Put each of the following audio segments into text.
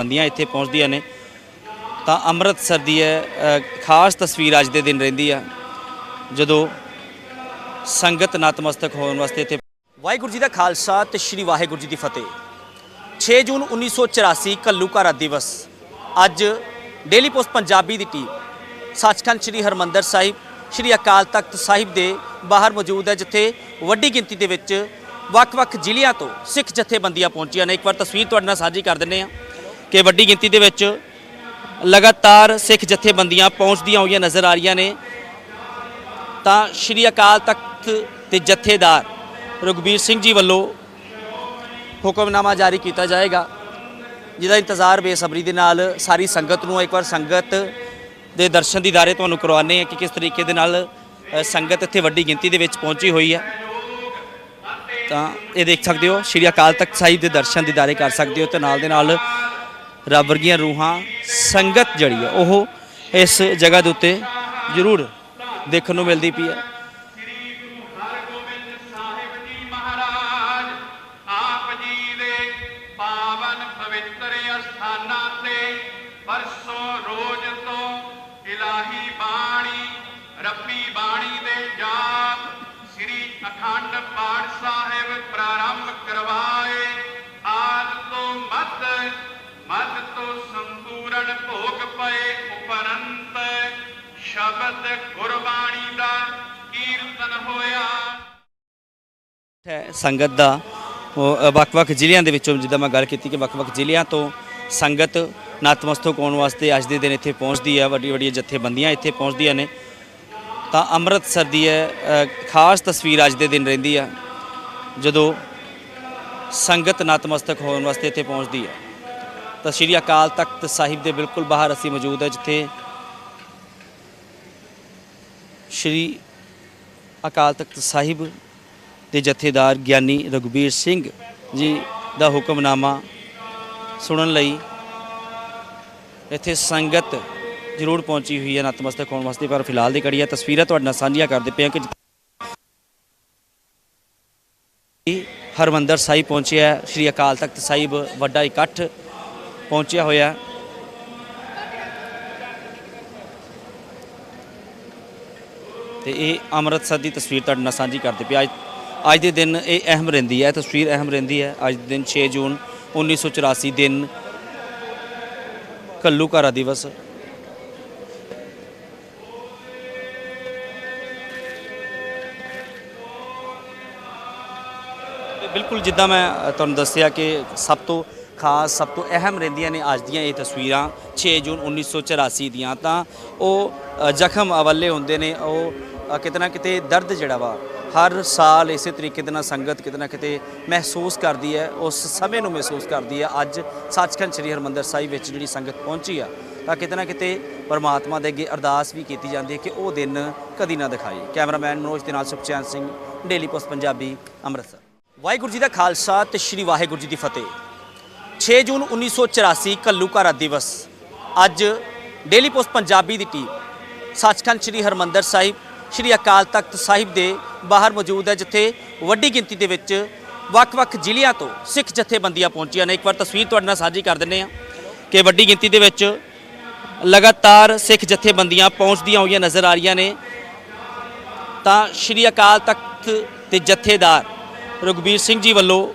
ਬੰਦੀਆਂ ਇੱਥੇ ਪਹੁੰਚਦੀਆਂ ਨੇ। ਤਾਂ ਅੰਮ੍ਰਿਤਸਰ ਦੀ ਹੈ ਖਾਸ ਤਸਵੀਰ ਅੱਜ ਦੇ ਦਿਨ ਰਹਿੰਦੀ ਆ। ਜਦੋਂ ਸੰਗਤ ਨਤਮਸਤਕ ਹੋਣ ਵਾਸਤੇ ਇੱਥੇ ਵਾਹਿਗੁਰੂ ਜੀ ਦਾ ਖਾਲਸਾ ਤੇ ਸ੍ਰੀ ਵਾਹਿਗੁਰੂ ਜੀ ਦੀ ਫਤਿਹ। 6 ਜੂਨ 1984 ਘੱਲੂਘਾਰਾ ਦਿਵਸ। ਅੱਜ ਡੇਲੀ ਪੋਸਟ ਪੰਜਾਬੀ ਦੀ ਟੀਮ ਸੱਚਖੰਡ ਸ੍ਰੀ ਹਰਮੰਦਰ ਸਾਹਿਬ, ਸ੍ਰੀ ਅਕਾਲ ਤਖਤ ਸਾਹਿਬ ਦੇ ਬਾਹਰ ਮੌਜੂਦ ਹੈ, ਜਿੱਥੇ ਵੱਡੀ ਗਿਣਤੀ ਦੇ ਵਿੱਚ ਵੱਖ-ਵੱਖ ਜ਼ਿਲ੍ਹਿਆਂ ਤੋਂ ਸਿੱਖ ਜਥੇਬੰਦੀਆਂ ਪਹੁੰਚੀਆਂ ਨੇ। ਇੱਕ ਵਾਰ ਤਸਵੀਰ ਤੁਹਾਡੇ ਨਾਲ ਸਾਂਝੀ ਕਰ ਦਿੰਦੇ ਆ ਕਿ ਵੱਡੀ ਗਿਣਤੀ ਦੇ ਵਿੱਚ ਲਗਾਤਾਰ ਸਿੱਖ ਜਥੇਬੰਦੀਆਂ ਪਹੁੰਚਦੀਆਂ ਹੋਈਆਂ ਨਜ਼ਰ ਆ ਰਹੀਆਂ ਨੇ। ਤਾਂ ਸ੍ਰੀ ਅਕਾਲ ਤਖਤ ਦੇ ਜਥੇਦਾਰ ਰਘਬੀਰ ਸਿੰਘ ਜੀ ਵੱਲੋਂ ਹੁਕਮਨਾਮਾ ਜਾਰੀ ਕੀਤਾ ਜਾਏਗਾ, ਜਿਹਦਾ ਇੰਤਜ਼ਾਰ ਬੇਸਬਰੀ ਦੇ ਨਾਲ ਸਾਰੀ ਸੰਗਤ ਨੂੰ ਇੱਕ ਵਾਰ ਸੰਗਤ ਦੇ ਦਰਸ਼ਨ ਦੀਦਾਰੇ ਤੁਹਾਨੂੰ ਕਰਵਾਉਂਦੇ ਆ ਕਿ ਕਿਸ ਤਰੀਕੇ ਦੇ ਨਾਲ ਸੰਗਤ ਇੱਥੇ ਵੱਡੀ ਗਿਣਤੀ ਦੇ ਵਿੱਚ ਪਹੁੰਚੀ ਹੋਈ ਹੈ। ਤਾਂ ਇਹ ਦੇਖ ਸਕਦੇ ਹੋ, ਸ਼੍ਰੀ ਅਕਾਲ ਤਖਤ ਸਾਹਿਬ ਦੇ ਦਰਸ਼ਨ ਦੀਦਾਰੇ ਕਰ ਸਕਦੇ ਹੋ ਤੇ ਨਾਲ ਦੇ ਨਾਲ ਰੱਬ ਵਰਗੀਆਂ ਰੂਹਾਂ ਸੰਗਤ ਜਿਹੜੀ ਹੈ, ਉਹ ਇਸ ਜਗ੍ਹਾ ਦੇ ਉੱਤੇ ਜ਼ਰੂਰ ਦੇਖਣ ਨੂੰ ਮਿਲਦੀ ਪਈ ਹੈ। ਸ਼ਬਦ ਗੁਰਬਾਣੀ ਦਾ ਕੀਰਤਨ ਹੋਇਆ। ਹੈ ਸੰਗਤ ਦਾ ਵੱਖ-ਵੱਖ ਜ਼ਿਲ੍ਹਿਆਂ ਦੇ ਵਿੱਚੋਂ ਜਿੱਦਾਂ ਮੈਂ ਗੱਲ ਕੀਤੀ ਕਿ ਵੱਖ-ਵੱਖ ਜ਼ਿਲ੍ਹਿਆਂ ਤੋਂ ਸੰਗਤ ਨਤਮਸਤਕ ਹੋਣ ਵਾਸਤੇ ਅੱਜ ਦੇ ਦਿਨ ਇੱਥੇ ਪਹੁੰਚਦੀ ਹੈ ਵੱਡੀ ਵੱਡੀਆਂ ਜਥੇਬੰਦੀਆਂ ਇੱਥੇ ਪਹੁੰਚਦੀਆਂ ਨੇ। ਤਾਂ ਅੰਮ੍ਰਿਤਸਰ ਦੀ ਹੈ ਖਾਸ ਤਸਵੀਰ ਅੱਜ ਦੇ ਦਿਨ ਰਹਿੰਦੀ ਆ, ਜਦੋਂ ਸੰਗਤ ਨਤਮਸਤਕ ਹੋਣ ਵਾਸਤੇ ਇੱਥੇ ਪਹੁੰਚਦੀ ਹੈ। ਤਾਂ ਸ਼੍ਰੀ ਅਕਾਲ ਤਖਤ ਸਾਹਿਬ ਦੇ ਬਿਲਕੁਲ ਬਾਹਰ ਅਸੀਂ ਮੌਜੂਦ ਹੈ, ਜਿੱਥੇ ਸ਼੍ਰੀ ਅਕਾਲ ਤਖਤ ਸਾਹਿਬ ਦੇ ਜਥੇਦਾਰ ਗਿਆਨੀ ਰਘਬੀਰ ਸਿੰਘ ਜੀ ਦਾ ਹੁਕਮਨਾਮਾ ਸੁਣਨ ਲਈ ਇੱਥੇ ਸੰਗਤ ਜ਼ਰੂਰ ਪਹੁੰਚੀ ਹੋਈ ਹੈ। ਨਤਮਸਤਕ ਹੋਣ ਵਾਸਤੇ ਪਰ ਫਿਲਹਾਲ ਦੀ ਕੜੀ ਹੈ। ਤਸਵੀਰਾਂ ਤੁਹਾਡੇ ਨਾਲ ਸਾਂਝੀਆਂ ਕਰਦੇ ਪਏ ਹਾਂ ਕਿ ਹਰਮੰਦਰ ਸਾਹਿਬ ਪਹੁੰਚਿਆ ਸ਼੍ਰੀ ਅਕਾਲ ਤਖਤ ਸਾਹਿਬ ਵੱਡਾ ਇਕੱਠ ਪਹੁੰਚਿਆ ਹੋਇਆ ਤੇ ਇਹ ਅੰਮ੍ਰਿਤਸਰ ਦੀ ਤਸਵੀਰ ਤੁਹਾਡੇ ਨਾਲ ਸਾਂਝੀ ਕਰਦੇ ਪਿਆ ਅੱਜ ਅੱਜ ਦੇ ਦਿਨ ਇਹ ਅਹਿਮ ਰਹਿੰਦੀ ਹੈ, ਤਸਵੀਰ ਅਹਿਮ ਰਹਿੰਦੀ ਹੈ। ਅੱਜ ਦੇ ਦਿਨ 6 ਜੂਨ 1984 ਦਿਨ ਘੱਲੂਘਾਰਾ ਦਿਵਸ। ਬਿਲਕੁਲ ਜਿੱਦਾਂ ਮੈਂ ਤੁਹਾਨੂੰ ਦੱਸਿਆ ਕਿ ਸਭ ਤੋਂ ਖਾਸ, ਸਭ ਤੋਂ ਅਹਿਮ ਰਹਿੰਦੀਆਂ ਨੇ ਅੱਜ ਦੀਆਂ ਇਹ ਤਸਵੀਰਾਂ 6 ਜੂਨ 1984 ਦੀਆਂ। ਤਾਂ ਉਹ ਜ਼ਖਮ ਅਵੱਲੇ ਹੁੰਦੇ ਨੇ, ਉਹ ਅ, ਕਿਤੇ ਨਾ ਕਿਤੇ ਦਰਦ ਜਿਹੜਾ ਵਾ ਹਰ ਸਾਲ ਇਸੇ ਤਰੀਕੇ ਦੇ ਨਾਲ ਸੰਗਤ ਕਿਤੇ ਨਾ ਕਿਤੇ ਮਹਿਸੂਸ ਕਰਦੀ ਹੈ ਉਸ ਸਮੇਂ ਨੂੰ ਮਹਿਸੂਸ ਕਰਦੀ ਹੈ। ਅੱਜ ਸੱਚਖੰਡ ਸ੍ਰੀ ਹਰਮੰਦਰ ਸਾਹਿਬ ਵਿੱਚ ਜਿਹੜੀ ਸੰਗਤ ਪਹੁੰਚੀ ਆ ਤਾਂ ਕਿਤੇ ਨਾ ਕਿਤੇ ਪਰਮਾਤਮਾ ਦੇ ਅੱਗੇ ਅਰਦਾਸ ਵੀ ਕੀਤੀ ਜਾਂਦੀ ਹੈ ਕਿ ਉਹ ਦਿਨ ਕਦੀ ਨਾ ਦਿਖਾਈ। ਕੈਮਰਾਮੈਨ ਮਨੋਜ ਦੇ ਨਾਲ ਸੁਖਚੈਨ ਸਿੰਘ ਡੇਲੀ ਪੋਸਟ ਪੰਜਾਬੀ ਅੰਮ੍ਰਿਤਸਰ। ਵਾਹਿਗੁਰੂ ਜੀ ਦਾ ਖਾਲਸਾ ਤੇ ਸ੍ਰੀ ਵਾਹਿਗੁਰੂ ਜੀ ਦੀ ਫਤਿਹ। 6 ਜੂਨ 1984 ਘੱਲੂਘਾਰਾ ਦਿਵਸ। ਅੱਜ ਡੇਲੀ ਪੋਸਟ ਪੰਜਾਬੀ ਦੀ ਟੀਮ ਸੱਚਖੰਡ ਸ੍ਰੀ ਹਰਮੰਦਰ ਸਾਹਿਬ ਸ੍ਰੀ ਅਕਾਲ ਤਖਤ ਸਾਹਿਬ ਦੇ ਬਾਹਰ ਮੌਜੂਦ ਹੈ, ਜਿੱਥੇ ਵੱਡੀ ਗਿਣਤੀ ਦੇ ਵਿੱਚ ਵੱਖ-ਵੱਖ ਜ਼ਿਲ੍ਹਿਆਂ ਤੋਂ ਸਿੱਖ ਜਥੇਬੰਦੀਆਂ ਪਹੁੰਚੀਆਂ ਨੇ। ਇੱਕ ਵਾਰ ਤਸਵੀਰ ਤੁਹਾਡੇ ਨਾਲ ਸਾਂਝੀ ਕਰ ਦਿੰਦੇ ਆ ਕਿ ਵੱਡੀ ਗਿਣਤੀ ਦੇ ਵਿੱਚ ਲਗਾਤਾਰ ਸਿੱਖ ਜਥੇਬੰਦੀਆਂ ਪਹੁੰਚਦੀਆਂ ਹੋਈਆਂ ਨਜ਼ਰ ਆ ਰਹੀਆਂ ਨੇ। ਤਾਂ ਸ੍ਰੀ ਅਕਾਲ ਤਖਤ ਦੇ ਜਥੇਦਾਰ ਰਘਬੀਰ ਸਿੰਘ ਜੀ ਵੱਲੋਂ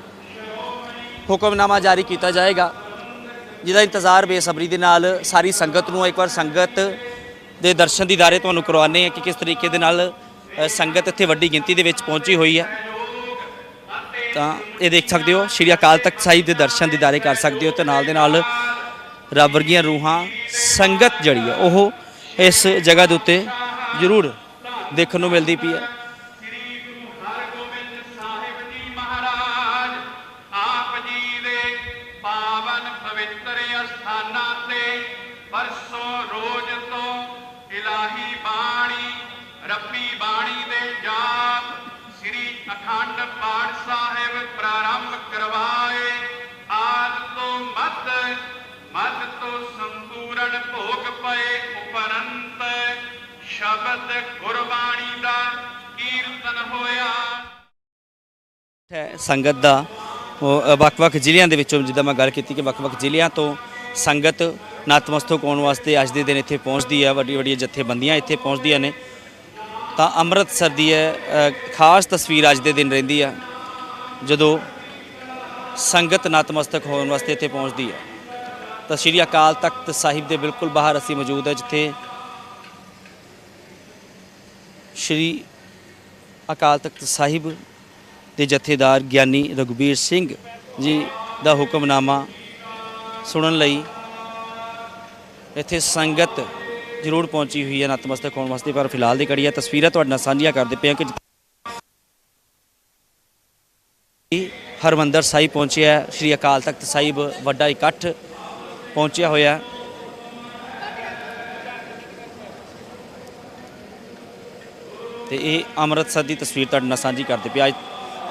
ਹੁਕਮਨਾਮਾ ਜਾਰੀ ਕੀਤਾ ਜਾਏਗਾ, ਜਿਹਦਾ ਇੰਤਜ਼ਾਰ ਬੇਸਬਰੀ ਦੇ ਨਾਲ ਸਾਰੀ ਸੰਗਤ ਨੂੰ ਇੱਕ ਵਾਰ ਸੰਗਤ ਦੇ ਦਰਸ਼ਨ ਦੀਦਾਰੇ ਤੁਹਾਨੂੰ ਕਰਵਾਉਂਦੇ ਆ ਕਿ ਕਿਸ ਤਰੀਕੇ ਦੇ ਨਾਲ ਸੰਗਤ ਇੱਥੇ ਵੱਡੀ ਗਿਣਤੀ ਦੇ ਵਿੱਚ ਪਹੁੰਚੀ ਹੋਈ ਹੈ। ਤਾਂ ਇਹ ਦੇਖ ਸਕਦੇ ਹੋ, ਸ਼੍ਰੀ ਅਕਾਲ ਤਖਤ ਸਾਹਿਬ ਦੇ ਦਰਸ਼ਨ ਦੀਦਾਰੇ ਕਰ ਸਕਦੇ ਹੋ ਤੇ ਨਾਲ ਦੇ ਨਾਲ ਰੱਬ ਵਰਗੀਆਂ ਰੂਹਾਂ, ਸੰਗਤ ਜਿਹੜੀ ਹੈ, ਉਹ ਇਸ ਜਗ੍ਹਾ ਦੇ ਉੱਤੇ ਜ਼ਰੂਰ ਦੇਖਣ ਨੂੰ ਮਿਲਦੀ ਪਈ ਹੈ। ਅਖੰਡ ਸਾਹਿਬ ਪ੍ਰਾਰੰਭ ਕਰਵਾਏ। ਆਦ ਤੋਂ ਮਤ ਮਤ ਤੋਂ ਸੰਪੂਰਨ ਭੋਗ ਪਏ ਉਪਰੰਤ ਸ਼ਬਦ ਗੁਰਬਾਣੀ ਦਾ ਕੀਰਤਨ ਹੋਇਆ। ਹੈ ਸੰਗਤ ਦਾ ਵੱਖ-ਵੱਖ ਜ਼ਿਲ੍ਹਿਆਂ ਦੇ ਵਿੱਚੋਂ ਜਿੱਦਾਂ ਮੈਂ ਗੱਲ ਕੀਤੀ ਕਿ ਵੱਖ-ਵੱਖ ਜ਼ਿਲ੍ਹਿਆਂ ਤੋਂ ਸੰਗਤ ਨਤਮਸਤਕ ਹੋਣ ਵਾਸਤੇ ਅੱਜ ਦੇ ਦਿਨ ਇੱਥੇ ਪਹੁੰਚਦੀ ਹੈ ਵੱਡੀ ਵੱਡੀਆਂ ਜਥੇਬੰਦੀਆਂ ਇੱਥੇ ਪਹੁੰਚਦੀਆਂ ਨੇ। ਤਾਂ ਅੰਮ੍ਰਿਤਸਰ ਦੀ ਹੈ ਖਾਸ ਤਸਵੀਰ ਅੱਜ ਦੇ ਦਿਨ ਰਹਿੰਦੀ ਆ, ਜਦੋਂ ਸੰਗਤ ਨਤਮਸਤਕ ਹੋਣ ਵਾਸਤੇ ਇੱਥੇ ਪਹੁੰਚਦੀ ਹੈ ਤਾਂ ਸ਼੍ਰੀ ਅਕਾਲ ਤਖਤ ਸਾਹਿਬ ਦੇ ਬਿਲਕੁਲ ਬਾਹਰ ਅਸੀਂ ਮੌਜੂਦ ਹੈ ਜਿੱਥੇ ਸ਼੍ਰੀ ਅਕਾਲ ਤਖਤ ਸਾਹਿਬ ਦੇ ਜਥੇਦਾਰ ਗਿਆਨੀ ਰਘੁਬੀਰ ਸਿੰਘ ਜੀ ਦਾ ਹੁਕਮਨਾਮਾ ਸੁਣਨ ਲਈ ਇੱਥੇ ਸੰਗਤ ਜ਼ਰੂਰ ਪਹੁੰਚੀ ਹੋਈ ਹੈ ਨਤਮਸਤਕ ਹੋਣ ਵਾਸਤੇ, ਪਰ ਫਿਲਹਾਲ ਦੀ ਕੜੀ ਹੈ। ਤਸਵੀਰਾਂ ਤੁਹਾਡੇ ਨਾਲ ਸਾਂਝੀਆਂ ਕਰਦੇ ਪਏ ਹਾਂ ਕਿ ਹਰਮੰਦਰ ਸਾਹਿਬ ਪਹੁੰਚਿਆ ਸ਼੍ਰੀ ਅਕਾਲ ਤਖਤ ਸਾਹਿਬ ਵੱਡਾ ਇਕੱਠ ਪਹੁੰਚਿਆ ਹੋਇਆ ਹੈ। ਤੇ ਇਹ ਅੰਮ੍ਰਿਤਸਰ ਦੀ ਤਸਵੀਰ ਤੁਹਾਡੇ ਨਾਲ ਸਾਂਝੀ ਕਰਦੇ ਪਿਆ ਅੱਜ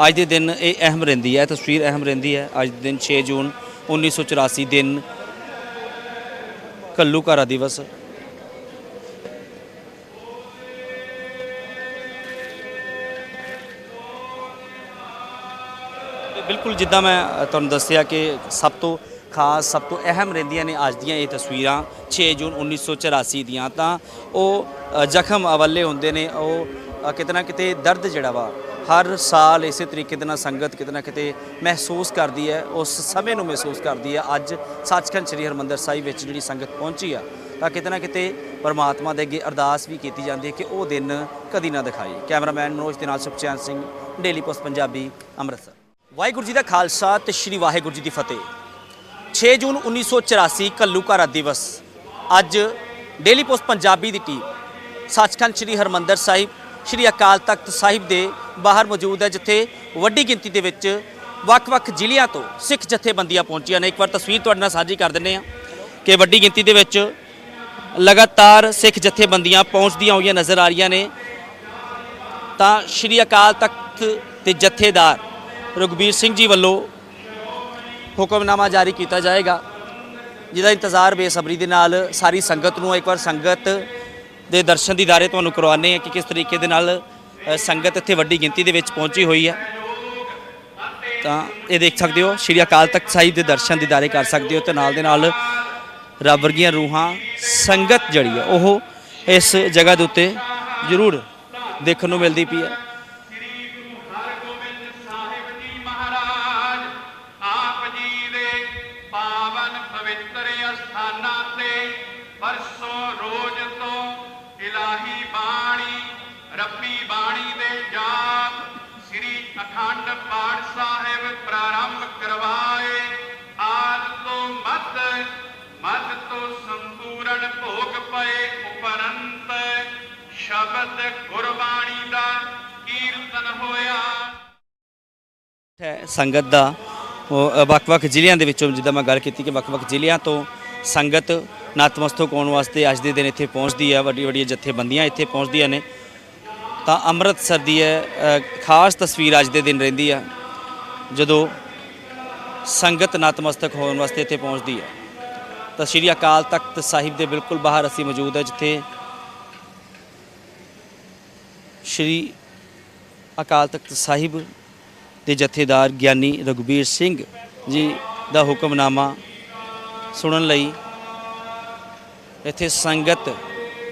ਅੱਜ ਦੇ ਦਿਨ ਇਹ ਅਹਿਮ ਰਹਿੰਦੀ ਹੈ, ਤਸਵੀਰ ਅਹਿਮ ਰਹਿੰਦੀ ਹੈ। ਅੱਜ ਦੇ ਦਿਨ 6 ਜੂਨ 1984 ਦਿਨ ਘੱਲੂਘਾਰਾ ਦਿਵਸ ਬਿਲਕੁਲ ਜਿੱਦਾਂ ਮੈਂ ਤੁਹਾਨੂੰ ਦੱਸਿਆ ਕਿ ਸਭ ਤੋਂ ਖਾਸ ਸਭ ਤੋਂ ਅਹਿਮ ਰਹਿੰਦੀਆਂ ਨੇ ਅੱਜ ਦੀਆਂ ਇਹ ਤਸਵੀਰਾਂ 6 ਜੂਨ 1984 ਦੀਆਂ। ਤਾਂ ਉਹ ਜ਼ਖਮ ਅਵੱਲੇ ਹੁੰਦੇ ਨੇ ਉਹ ਅ, ਕਿਤੇ ਨਾ ਕਿਤੇ ਦਰਦ ਜਿਹੜਾ ਵਾ ਹਰ ਸਾਲ ਇਸੇ ਤਰੀਕੇ ਦੇ ਨਾਲ ਸੰਗਤ ਕਿਤੇ ਨਾ ਕਿਤੇ ਮਹਿਸੂਸ ਕਰਦੀ ਹੈ ਉਸ ਸਮੇਂ ਨੂੰ ਮਹਿਸੂਸ ਕਰਦੀ ਹੈ। ਅੱਜ ਸੱਚਖੰਡ ਸ੍ਰੀ ਹਰਿਮੰਦਰ ਸਾਹਿਬ ਵਿੱਚ ਜਿਹੜੀ ਸੰਗਤ ਪਹੁੰਚੀ ਆ ਤਾਂ ਕਿਤੇ ਨਾ ਕਿਤੇ ਪਰਮਾਤਮਾ ਦੇ ਅੱਗੇ ਅਰਦਾਸ ਵੀ ਕੀਤੀ ਜਾਂਦੀ ਹੈ ਕਿ ਉਹ ਦਿਨ ਕਦੀ ਨਾ ਦਿਖਾਈ। ਕੈਮਰਾਮੈਨ ਮਨੋਜ ਦੇ ਨਾਲ ਸੁਖਚੈਨ ਸਿੰਘ ਡੇਲੀ ਪੋਸਟ ਪੰਜਾਬੀ ਅੰਮ੍ਰਿਤਸਰ। ਵਾਹਿਗੁਰੂ ਜੀ ਦਾ ਖਾਲਸਾ ਤੇ ਸ੍ਰੀ ਵਾਹਿਗੁਰੂ ਜੀ ਦੀ ਫਤਿਹ। 6 ਜੂਨ 1984 ਘੱਲੂਘਾਰਾ ਦਿਵਸ। ਅੱਜ ਡੇਲੀ ਪੋਸਟ ਪੰਜਾਬੀ ਦੀ ਟੀਮ, ਸੱਚਖੰਡ ਸ੍ਰੀ ਹਰਮੰਦਰ ਸਾਹਿਬ, ਸ੍ਰੀ ਅਕਾਲ ਤਖਤ ਸਾਹਿਬ ਦੇ ਬਾਹਰ ਮੌਜੂਦ ਹੈ, ਜਿੱਥੇ ਵੱਡੀ ਗਿਣਤੀ ਦੇ ਵਿੱਚ ਵੱਖ-ਵੱਖ ਜ਼ਿਲ੍ਹਿਆਂ ਤੋਂ ਸਿੱਖ ਜਥੇਬੰਦੀਆਂ ਪਹੁੰਚੀਆਂ ਨੇ। ਇੱਕ ਵਾਰ ਤਸਵੀਰ ਤੁਹਾਡੇ ਨਾਲ ਸਾਂਝੀ ਕਰ ਦਿੰਦੇ ਹਾਂ ਕਿ ਵੱਡੀ ਗਿਣਤੀ ਦੇ ਵਿੱਚ ਲਗਾਤਾਰ ਸਿੱਖ ਜਥੇਬੰਦੀਆਂ ਪਹੁੰਚਦੀਆਂ ਹੋਈਆਂ ਨਜ਼ਰ ਆ ਰਹੀਆਂ ਨੇ। ਤਾਂ ਸ੍ਰੀ ਅਕਾਲ ਤਖਤ ਦੇ ਜਥੇਦਾਰ ਰਘੁਬੀਰ ਸਿੰਘ ਜੀ ਵੱਲੋਂ ਹੁਕਮਨਾਮਾ ਜਾਰੀ ਕੀਤਾ ਜਾਏਗਾ, ਜਿਹਦਾ ਇੰਤਜ਼ਾਰ ਬੇਸਬਰੀ ਦੇ ਨਾਲ ਸਾਰੀ ਸੰਗਤ ਨੂੰ ਇੱਕ ਵਾਰ ਸੰਗਤ ਦੇ ਦਰਸ਼ਨ ਦੀਦਾਰੇ ਤੁਹਾਨੂੰ ਕਰਵਾਉਂਦੇ ਆ ਕਿ ਕਿਸ ਤਰੀਕੇ ਦੇ ਨਾਲ ਸੰਗਤ ਇੱਥੇ ਵੱਡੀ ਗਿਣਤੀ ਦੇ ਵਿੱਚ ਪਹੁੰਚੀ ਹੋਈ ਹੈ। ਤਾਂ ਇਹ ਦੇਖ ਸਕਦੇ ਹੋ, ਸ਼੍ਰੀ ਅਕਾਲ ਤਖਤ ਸਾਹਿਬ ਦੇ ਦਰਸ਼ਨ ਦੀਦਾਰੇ ਕਰ ਸਕਦੇ ਹੋ ਤੇ ਨਾਲ ਦੇ ਨਾਲ ਰੱਬ ਵਰਗੀਆਂ ਰੂਹਾਂ, ਸੰਗਤ ਜਿਹੜੀ ਹੈ, ਉਹ ਇਸ ਜਗ੍ਹਾ ਦੇ ਉੱਤੇ ਜ਼ਰੂਰ ਦੇਖਣ ਨੂੰ ਮਿਲਦੀ ਪਈ ਹੈ। ਅਸਥਾਨਾਂ ਪਰਸੋਂ ਰੋਜ਼ ਤੋਂ ਇਲਾਹੀ ਬਾਣੀ, ਰੱਬੀ ਬਾਣੀ ਦੇ ਜਾਪ ਸ੍ਰੀ ਅਖੰਡ ਪਾਠ ਸਾਹਿਬ ਪ੍ਰਾਰੰਭ ਕਰਵਾਏ। ਆਦ ਤੋਂ ਮਤ ਮਤ ਤੋਂ ਸੰਪੂਰਨ ਭੋਗ ਪਏ ਉਪਰੰਤ ਸ਼ਬਦ ਗੁਰਬਾਣੀ ਦਾ ਕੀਰਤਨ ਹੋਇਆ। ਹੈ ਸੰਗਤ ਦਾ ਵੱਖ-ਵੱਖ ਜ਼ਿਲ੍ਹਿਆਂ ਦੇ ਵਿੱਚੋਂ ਜਿੱਦਾਂ ਮੈਂ ਗੱਲ ਕੀਤੀ ਕਿ ਵੱਖ-ਵੱਖ ਜ਼ਿਲ੍ਹਿਆਂ ਤੋਂ ਸੰਗਤ ਨਤਮਸਤਕ ਹੋਣ ਵਾਸਤੇ ਅੱਜ ਦੇ ਦਿਨ ਇੱਥੇ ਪਹੁੰਚਦੀ ਹੈ ਵੱਡੀ ਵੱਡੀਆਂ ਜਥੇਬੰਦੀਆਂ ਇੱਥੇ ਪਹੁੰਚਦੀਆਂ ਨੇ। ਤਾਂ ਅੰਮ੍ਰਿਤਸਰ ਦੀ ਹੈ ਖਾਸ ਤਸਵੀਰ ਅੱਜ ਦੇ ਦਿਨ ਰਹਿੰਦੀ ਆ, ਜਦੋਂ ਸੰਗਤ ਨਤਮਸਤਕ ਹੋਣ ਵਾਸਤੇ ਇੱਥੇ ਪਹੁੰਚਦੀ ਹੈ ਤਾਂ ਸ਼੍ਰੀ ਅਕਾਲ ਤਖਤ ਸਾਹਿਬ ਦੇ ਬਿਲਕੁਲ ਬਾਹਰ ਅਸੀਂ ਮੌਜੂਦ ਹੈ ਜਿੱਥੇ ਸ਼੍ਰੀ ਅਕਾਲ ਤਖਤ ਸਾਹਿਬ ਦੇ ਜਥੇਦਾਰ ਗਿਆਨੀ ਰਘੁਬੀਰ ਸਿੰਘ ਜੀ ਦਾ ਹੁਕਮਨਾਮਾ ਸੁਣਨ ਲਈ ਇੱਥੇ ਸੰਗਤ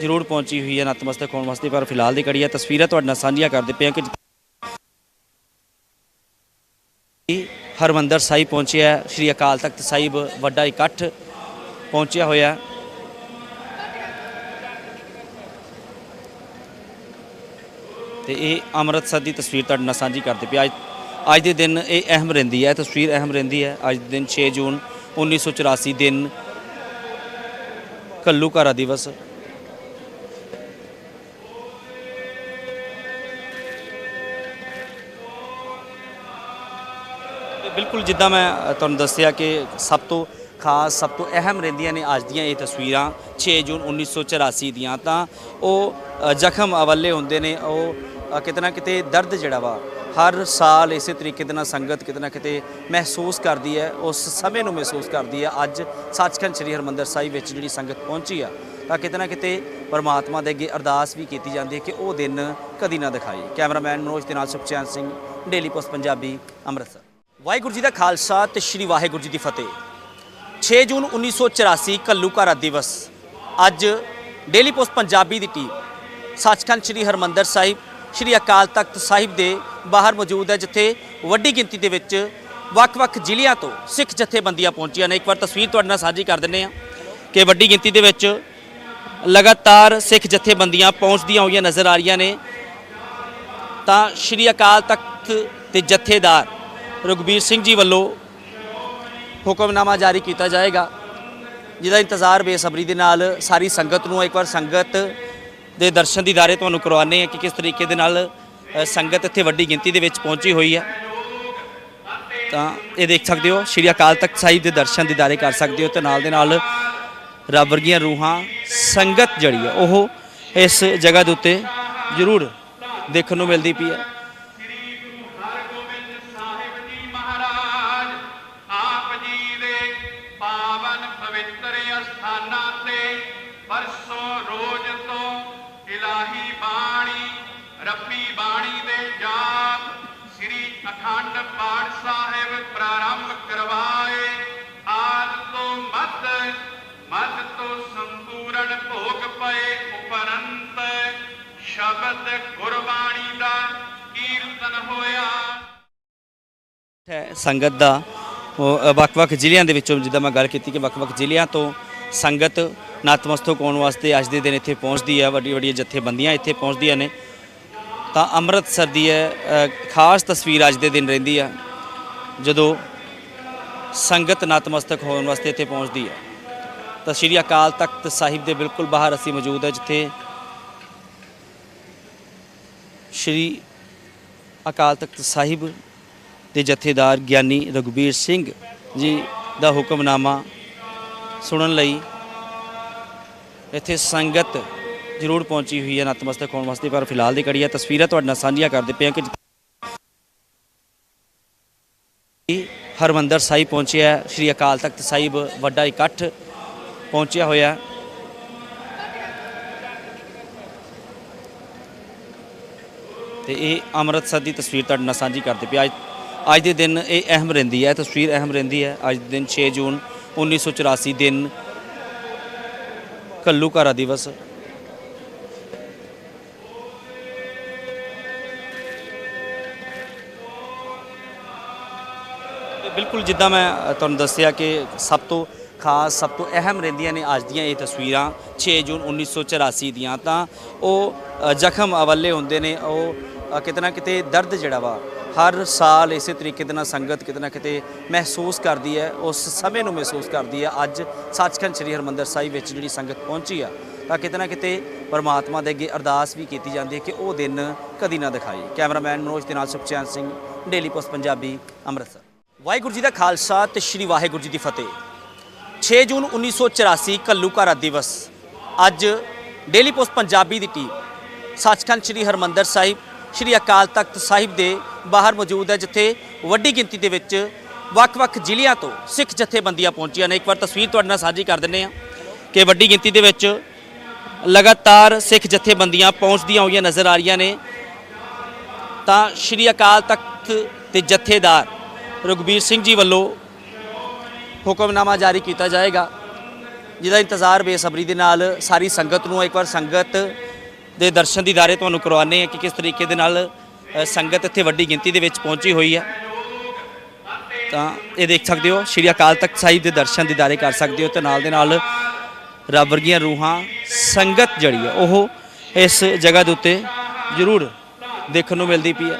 ਜ਼ਰੂਰ ਪਹੁੰਚੀ ਹੋਈ ਹੈ ਨਤਮਸਤਕ ਹੋਣ ਵਾਸਤੇ, ਪਰ ਫਿਲਹਾਲ ਦੀ ਕੜੀ ਹੈ। ਤਸਵੀਰਾਂ ਤੁਹਾਡੇ ਨਾਲ ਸਾਂਝੀਆਂ ਕਰਦੇ ਪਏ ਹਾਂ ਕਿ ਹਰਮੰਦਰ ਸਾਹਿਬ ਪਹੁੰਚਿਆ ਸ਼੍ਰੀ ਅਕਾਲ ਤਖਤ ਸਾਹਿਬ ਵੱਡਾ ਇਕੱਠ ਪਹੁੰਚਿਆ ਹੋਇਆ ਹੈ। ਤੇ ਇਹ ਅੰਮ੍ਰਿਤਸਰ ਦੀ ਤਸਵੀਰ ਤੁਹਾਡੇ ਨਾਲ ਸਾਂਝੀ ਕਰਦੇ ਪਿਆ ਅੱਜ ਅੱਜ ਦੇ ਦਿਨ ਇਹ ਅਹਿਮ ਰਹਿੰਦੀ ਹੈ, ਤਸਵੀਰ ਅਹਿਮ ਰਹਿੰਦੀ ਹੈ। ਅੱਜ ਦੇ ਦਿਨ 6 ਜੂਨ 1984 ਦਿਨ ਘੱਲੂਘਾਰਾ ਦਿਵਸ। ਬਿਲਕੁਲ ਜਿੱਦਾਂ ਮੈਂ ਤੁਹਾਨੂੰ ਦੱਸਿਆ ਕਿ ਸਭ ਤੋਂ ਖਾਸ ਸਭ ਤੋਂ ਅਹਿਮ ਰਹਿੰਦੀਆਂ ਨੇ ਅੱਜ ਦੀਆਂ ਇਹ ਤਸਵੀਰਾਂ 6 ਜੂਨ 1984 ਦੀਆਂ। ਤਾਂ ਉਹ ਜ਼ਖਮ ਅਵੱਲੇ ਹੁੰਦੇ ਨੇ ਉਹ ਅ, ਕਿਤੇ ਨਾ ਕਿਤੇ ਦਰਦ ਜਿਹੜਾ ਵਾ ਹਰ ਸਾਲ ਇਸੇ ਤਰੀਕੇ ਦੇ ਨਾਲ ਸੰਗਤ ਕਿਤੇ ਨਾ ਕਿਤੇ ਮਹਿਸੂਸ ਕਰਦੀ ਹੈ, ਉਸ ਸਮੇਂ ਨੂੰ ਮਹਿਸੂਸ ਕਰਦੀ ਹੈ। ਅੱਜ ਸੱਚਖੰਡ ਸ੍ਰੀ ਹਰਿਮੰਦਰ ਸਾਹਿਬ ਵਿੱਚ ਜਿਹੜੀ ਸੰਗਤ ਪਹੁੰਚੀ ਆ, ਤਾਂ ਕਿਤੇ ਨਾ ਕਿਤੇ ਪਰਮਾਤਮਾ ਦੇ ਅੱਗੇ ਅਰਦਾਸ ਵੀ ਕੀਤੀ ਜਾਂਦੀ ਹੈ ਕਿ ਉਹ ਦਿਨ ਕਦੀ ਨਾ ਦਿਖਾਈ। ਕੈਮਰਾਮੈਨ ਮਨੋਜ ਦੇ ਨਾਲ ਸੁਖਚੈਨ ਸਿੰਘ, ਡੇਲੀ ਪੋਸਟ ਪੰਜਾਬੀ, ਅੰਮ੍ਰਿਤਸਰ। ਵਾਹਿਗੁਰੂ ਜੀ ਦਾ ਖਾਲਸਾ ਤੇ ਸ੍ਰੀ ਵਾਹਿਗੁਰੂ ਜੀ ਦੀ ਫਤਿਹ। 6 ਜੂਨ 1984 ਘੱਲੂਘਾਰਾ ਦਿਵਸ। ਅੱਜ ਡੇਲੀ ਪੋਸਟ ਪੰਜਾਬੀ ਦੀ ਟੀਮ ਸੱਚਖੰਡ ਸ੍ਰੀ ਹਰਮੰਦਰ ਸਾਹਿਬ ਸ੍ਰੀ ਅਕਾਲ ਤਖਤ ਸਾਹਿਬ ਦੇ ਬਾਹਰ ਮੌਜੂਦ ਹੈ, ਜਿੱਥੇ ਵੱਡੀ ਗਿਣਤੀ ਦੇ ਵਿੱਚ ਵੱਖ-ਵੱਖ ਜ਼ਿਲ੍ਹਿਆਂ ਤੋਂ ਸਿੱਖ ਜਥੇਬੰਦੀਆਂ ਪਹੁੰਚੀਆਂ ਨੇ। ਇੱਕ ਵਾਰ ਤਸਵੀਰ ਤੁਹਾਡੇ ਨਾਲ ਸਾਂਝੀ ਕਰ ਦਿੰਦੇ ਹਾਂ ਕਿ ਵੱਡੀ ਗਿਣਤੀ ਦੇ ਵਿੱਚ ਲਗਾਤਾਰ ਸਿੱਖ ਜਥੇਬੰਦੀਆਂ ਪਹੁੰਚਦੀਆਂ ਹੋਈਆਂ ਨਜ਼ਰ ਆ ਰਹੀਆਂ ਨੇ। ਤਾਂ ਸ੍ਰੀ ਅਕਾਲ ਤਖਤ ਦੇ ਜਥੇਦਾਰ ਰਘਬੀਰ ਸਿੰਘ ਜੀ ਵੱਲੋਂ ਹੁਕਮਨਾਮਾ ਜਾਰੀ ਕੀਤਾ ਜਾਏਗਾ, ਜਿਹਦਾ ਇੰਤਜ਼ਾਰ ਬੇਸਬਰੀ ਦੇ ਨਾਲ ਸਾਰੀ ਸੰਗਤ ਨੂੰ ਇੱਕ ਵਾਰ ਸੰਗਤ ਦੇ ਦਰਸ਼ਨ ਦੀਦਾਰੇ ਤੁਹਾਨੂੰ ਕਰਵਾਉਂਦੇ ਆ ਕਿ ਕਿਸ ਤਰੀਕੇ ਦੇ ਨਾਲ ਸੰਗਤ ਇੱਥੇ ਵੱਡੀ ਗਿਣਤੀ ਦੇ ਵਿੱਚ ਪਹੁੰਚੀ ਹੋਈ ਹੈ। ਤਾਂ ਇਹ ਦੇਖ ਸਕਦੇ ਹੋ, ਸ਼੍ਰੀ ਅਕਾਲ ਤਖਤ ਸਾਹਿਬ ਦੇ ਦਰਸ਼ਨ ਦੀਦਾਰੇ ਕਰ ਸਕਦੇ ਹੋ ਤੇ ਨਾਲ ਦੇ ਨਾਲ ਰੱਬ ਵਰਗੀਆਂ ਰੂਹਾਂ, ਸੰਗਤ ਜਿਹੜੀ ਹੈ, ਉਹ ਇਸ ਜਗ੍ਹਾ ਦੇ ਉੱਤੇ ਜ਼ਰੂਰ ਦੇਖਣ ਨੂੰ ਮਿਲਦੀ ਪਈ ਹੈ। ਪਏ ਉਪਰੰਤ, ਸ਼ਬਦ ਗੁਰਬਾਣੀ ਦਾ ਕੀਰਤਨ ਹੋਇਆ। ਹੈ ਸੰਗਤ ਦਾ ਵੱਖ-ਵੱਖ ਜ਼ਿਲ੍ਹਿਆਂ ਦੇ ਵਿੱਚੋਂ ਜਿੱਦਾਂ ਮੈਂ ਗੱਲ ਕੀਤੀ ਕਿ ਵੱਖ-ਵੱਖ ਜ਼ਿਲ੍ਹਿਆਂ ਤੋਂ ਸੰਗਤ ਨਤਮਸਤਕ ਹੋਣ ਵਾਸਤੇ ਅੱਜ ਦੇ ਦਿਨ ਇੱਥੇ ਪਹੁੰਚਦੀ ਹੈ ਵੱਡੀ ਵੱਡੀਆਂ ਜਥੇਬੰਦੀਆਂ ਇੱਥੇ ਪਹੁੰਚਦੀਆਂ ਨੇ। ਤਾਂ ਅੰਮ੍ਰਿਤਸਰ ਦੀ ਹੈ ਖਾਸ ਤਸਵੀਰ ਅੱਜ ਦੇ ਦਿਨ ਰਹਿੰਦੀ ਆ, ਜਦੋਂ ਸੰਗਤ ਨਤਮਸਤਕ ਹੋਣ ਵਾਸਤੇ ਇੱਥੇ ਪਹੁੰਚਦੀ ਹੈ। ਤਾਂ ਸ਼੍ਰੀ ਅਕਾਲ ਤਖਤ ਸਾਹਿਬ ਦੇ ਬਿਲਕੁਲ ਬਾਹਰ ਅਸੀਂ ਮੌਜੂਦ ਹੈ ਜਿੱਥੇ ਸ਼੍ਰੀ ਅਕਾਲ ਤਖਤ ਸਾਹਿਬ ਦੇ ਜਥੇਦਾਰ ਗਿਆਨੀ ਰਘੁਬੀਰ ਸਿੰਘ ਜੀ ਦਾ ਹੁਕਮਨਾਮਾ ਸੁਣਨ ਲਈ ਇੱਥੇ ਸੰਗਤ ਜ਼ਰੂਰ ਪਹੁੰਚੀ ਹੋਈ ਹੈ ਨਤਮਸਤਕ ਹੋਣ ਵਾਸਤੇ, ਪਰ ਫਿਲਹਾਲ ਦੀ ਕੜੀ ਹੈ। ਤਸਵੀਰਾਂ ਤੁਹਾਡੇ ਨਾਲ ਸਾਂਝੀਆਂ ਕਰਦੇ ਪਏ ਹਾਂ ਕਿ ਹਰਮੰਦਰ ਸਾਹਿਬ ਪਹੁੰਚਿਆ ਸ਼੍ਰੀ ਅਕਾਲ ਤਖਤ ਸਾਹਿਬ ਵੱਡਾ ਇਕੱਠ ਪਹੁੰਚਿਆ ਹੋਇਆ। ਹੈ। ਤੇ ਇਹ ਅੰਮ੍ਰਿਤਸਰ ਦੀ ਤਸਵੀਰ ਤੁਹਾਡੇ ਨਾਲ ਸਾਂਝੀ ਕਰਦੇ ਪਿਆ ਅੱਜ ਅੱਜ ਦੇ ਦਿਨ ਇਹ ਅਹਿਮ ਰਹਿੰਦੀ ਹੈ, ਤਸਵੀਰ ਅਹਿਮ ਰਹਿੰਦੀ ਹੈ। ਅੱਜ ਦੇ ਦਿਨ 6 ਜੂਨ 1984 ਦਿਨ ਘੱਲੂਘਾਰਾ ਦਿਵਸ। ਬਿਲਕੁਲ ਜਿੱਦਾਂ ਮੈਂ ਤੁਹਾਨੂੰ ਦੱਸਿਆ ਕਿ ਸਭ ਤੋਂ ਖਾਸ ਸਭ ਤੋਂ ਅਹਿਮ ਰਹਿੰਦੀਆਂ ਨੇ ਅੱਜ ਦੀਆਂ ਇਹ ਤਸਵੀਰਾਂ 6 ਜੂਨ 1984 ਦੀਆਂ ਤਾਂ ਉਹ ਜ਼ਖਮ ਅਵੱਲੇ ਹੁੰਦੇ ਨੇ ਉਹ ਅ, ਕਿਤੇ ਨਾ ਕਿਤੇ ਦਰਦ ਜਿਹੜਾ ਵਾ ਹਰ ਸਾਲ ਇਸੇ ਤਰੀਕੇ ਦੇ ਨਾਲ ਸੰਗਤ ਕਿਤੇ ਨਾ ਕਿਤੇ ਮਹਿਸੂਸ ਕਰਦੀ ਹੈ ਉਸ ਸਮੇਂ ਨੂੰ ਮਹਿਸੂਸ ਕਰਦੀ ਹੈ ਅੱਜ ਸੱਚਖੰਡ ਸ੍ਰੀ ਹਰਮੰਦਰ ਸਾਹਿਬ ਵਿੱਚ ਜਿਹੜੀ ਸੰਗਤ ਪਹੁੰਚੀ ਆ ਤਾਂ ਕਿਤੇ ਨਾ ਕਿਤੇ ਪਰਮਾਤਮਾ ਦੇ ਅੱਗੇ ਅਰਦਾਸ ਵੀ ਕੀਤੀ ਜਾਂਦੀ ਹੈ ਕਿ ਉਹ ਦਿਨ ਕਦੀ ਨਾ ਦਿਖਾਈ। ਕੈਮਰਾਮੈਨ ਮਨੋਜ ਦੇ ਨਾਲ ਸੁਖਚੈਨ ਸਿੰਘ ਡੇਲੀ ਪੋਸਟ ਪੰਜਾਬੀ ਅੰਮ੍ਰਿਤਸਰ। ਵਾਹਿਗੁਰੂ ਜੀ ਦਾ ਖਾਲਸਾ ਤੇ ਸ੍ਰੀ ਵਾਹਿਗੁਰੂ ਜੀ ਦੀ ਫਤਿਹ। 6 ਜੂਨ 1984 ਘੱਲੂਘਾਰਾ ਦਿਵਸ। ਅੱਜ ਡੇਲੀ ਪੋਸਟ ਪੰਜਾਬੀ ਦੀ ਟੀਮ ਸੱਚਖੰਡ ਸ੍ਰੀ ਹਰਮੰਦਰ ਸਾਹਿਬ, ਸ੍ਰੀ ਅਕਾਲ ਤਖਤ ਸਾਹਿਬ ਦੇ ਬਾਹਰ ਮੌਜੂਦ ਹੈ, ਜਿੱਥੇ ਵੱਡੀ ਗਿਣਤੀ ਦੇ ਵਿੱਚ ਵੱਖ-ਵੱਖ ਜ਼ਿਲ੍ਹਿਆਂ ਤੋਂ ਸਿੱਖ ਜਥੇਬੰਦੀਆਂ ਪਹੁੰਚੀਆਂ ਨੇ। ਇੱਕ ਵਾਰ ਤਸਵੀਰ ਤੁਹਾਡੇ ਨਾਲ ਸਾਂਝੀ ਕਰ ਦਿੰਦੇ ਹਾਂ ਕਿ ਵੱਡੀ ਗਿਣਤੀ ਦੇ ਵਿੱਚ ਲਗਾਤਾਰ ਸਿੱਖ ਜਥੇਬੰਦੀਆਂ ਪਹੁੰਚਦੀਆਂ ਹੋਈਆਂ ਨਜ਼ਰ ਆ ਰਹੀਆਂ ਨੇ। ਤਾਂ ਸ੍ਰੀ ਅਕਾਲ ਤਖਤ ਦੇ ਜਥੇਦਾਰ ਰਘਬੀਰ ਸਿੰਘ ਜੀ ਵੱਲੋਂ ਹੁਕਮਨਾਮਾ ਜਾਰੀ ਕੀਤਾ ਜਾਏਗਾ, ਜਿਹਦਾ ਇੰਤਜ਼ਾਰ ਬੇਸਬਰੀ ਦੇ ਨਾਲ ਸਾਰੀ ਸੰਗਤ ਨੂੰ ਇੱਕ ਵਾਰ ਸੰਗਤ ਦੇ ਦਰਸ਼ਨ ਦੀਦਾਰੇ ਤੁਹਾਨੂੰ ਕਰਵਾਉਂਦੇ ਆ ਕਿ ਕਿਸ ਤਰੀਕੇ ਦੇ ਨਾਲ ਸੰਗਤ ਇੱਥੇ ਵੱਡੀ ਗਿਣਤੀ ਦੇ ਵਿੱਚ ਪਹੁੰਚੀ ਹੋਈ ਹੈ। ਤਾਂ ਇਹ ਦੇਖ ਸਕਦੇ ਹੋ, ਸ਼੍ਰੀ ਅਕਾਲ ਤਖਤ ਸਾਹਿਬ ਦੇ ਦਰਸ਼ਨ ਦੀਦਾਰੇ ਕਰ ਸਕਦੇ ਹੋ ਤੇ ਨਾਲ ਦੇ ਨਾਲ ਰੱਬ ਵਰਗੀਆਂ ਰੂਹਾਂ, ਸੰਗਤ ਜਿਹੜੀ ਹੈ, ਉਹ ਇਸ ਜਗ੍ਹਾ ਦੇ ਉੱਤੇ ਜ਼ਰੂਰ ਦੇਖਣ ਨੂੰ ਮਿਲਦੀ ਪਈ ਹੈ।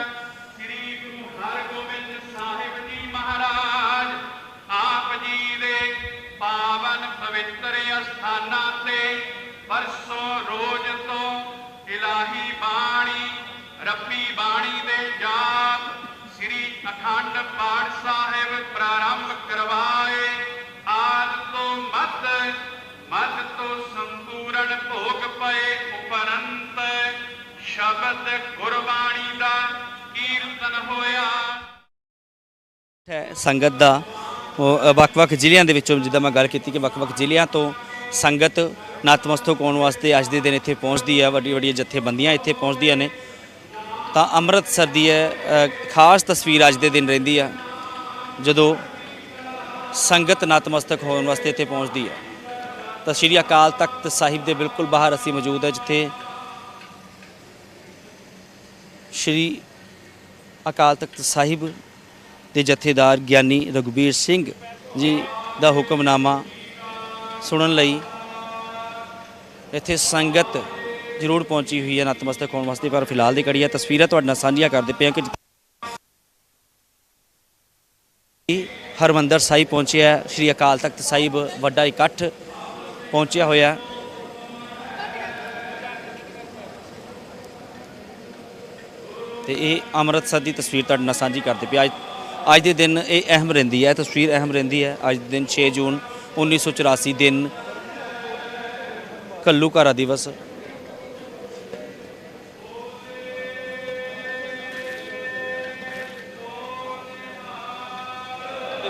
ਸ਼ਬਦ ਗੁਰਬਾਣੀ ਦਾ ਕੀਰਤਨ ਹੋਇਆ। ਹੈ ਸੰਗਤ ਦਾ ਵੱਖ-ਵੱਖ ਜ਼ਿਲ੍ਹਿਆਂ ਦੇ ਵਿੱਚੋਂ ਜਿੱਦਾਂ ਮੈਂ ਗੱਲ ਕੀਤੀ ਕਿ ਵੱਖ-ਵੱਖ ਜ਼ਿਲ੍ਹਿਆਂ ਤੋਂ ਸੰਗਤ ਨਤਮਸਤਕ ਹੋਣ ਵਾਸਤੇ ਅੱਜ ਦੇ ਦਿਨ ਇੱਥੇ ਪਹੁੰਚਦੀ ਹੈ ਵੱਡੀ ਵੱਡੀਆਂ ਜਥੇਬੰਦੀਆਂ ਇੱਥੇ ਪਹੁੰਚਦੀਆਂ ਨੇ। ਤਾਂ ਅੰਮ੍ਰਿਤਸਰ ਦੀ ਹੈ ਖਾਸ ਤਸਵੀਰ ਅੱਜ ਦੇ ਦਿਨ ਰਹਿੰਦੀ ਹੈ ਜਦੋਂ ਸੰਗਤ ਨਤਮਸਤਕ ਹੋਣ ਵਾਸਤੇ ਇੱਥੇ ਪਹੁੰਚਦੀ ਹੈ। ਤਾਂ ਸ਼੍ਰੀ ਅਕਾਲ ਤਖਤ ਸਾਹਿਬ ਦੇ ਬਿਲਕੁਲ ਬਾਹਰ ਅਸੀਂ ਮੌਜੂਦ ਹੈ, ਜਿੱਥੇ ਸ਼੍ਰੀ ਅਕਾਲ ਤਖਤ ਸਾਹਿਬ ਦੇ ਜਥੇਦਾਰ ਗਿਆਨੀ ਰਘੁਬੀਰ ਸਿੰਘ ਜੀ ਦਾ ਹੁਕਮਨਾਮਾ ਸੁਣਨ ਲਈ ਇੱਥੇ ਸੰਗਤ ਜ਼ਰੂਰ ਪਹੁੰਚੀ ਹੋਈ ਹੈ ਨਤਮਸਤਕ ਹੋਣ ਵਾਸਤੇ, ਪਰ ਫਿਲਹਾਲ ਦੀ ਕੜੀ ਹੈ। ਤਸਵੀਰਾਂ ਤੁਹਾਡੇ ਨਾਲ ਸਾਂਝੀਆਂ ਕਰਦੇ ਪਏ ਹਾਂ ਕਿ ਹਰਮੰਦਰ ਸਾਹਿਬ ਪਹੁੰਚਿਆ ਸ਼੍ਰੀ ਅਕਾਲ ਤਖਤ ਸਾਹਿਬ ਵੱਡਾ ਇਕੱਠ ਪਹੁੰਚਿਆ ਹੋਇਆ ਤੇ ਇਹ ਅੰਮ੍ਰਿਤਸਰ ਦੀ ਤਸਵੀਰ ਤੁਹਾਡੇ ਨਾਲ ਸਾਂਝੀ ਕਰਦੇ ਪਿਆ ਅੱਜ ਅੱਜ ਦੇ ਦਿਨ ਇਹ ਅਹਿਮ ਰਹਿੰਦੀ ਹੈ, ਤਸਵੀਰ ਅਹਿਮ ਰਹਿੰਦੀ ਹੈ। ਅੱਜ ਦੇ ਦਿਨ 6 ਜੂਨ 1984 ਦਿਨ ਘੱਲੂਘਾਰਾ ਦਿਵਸ।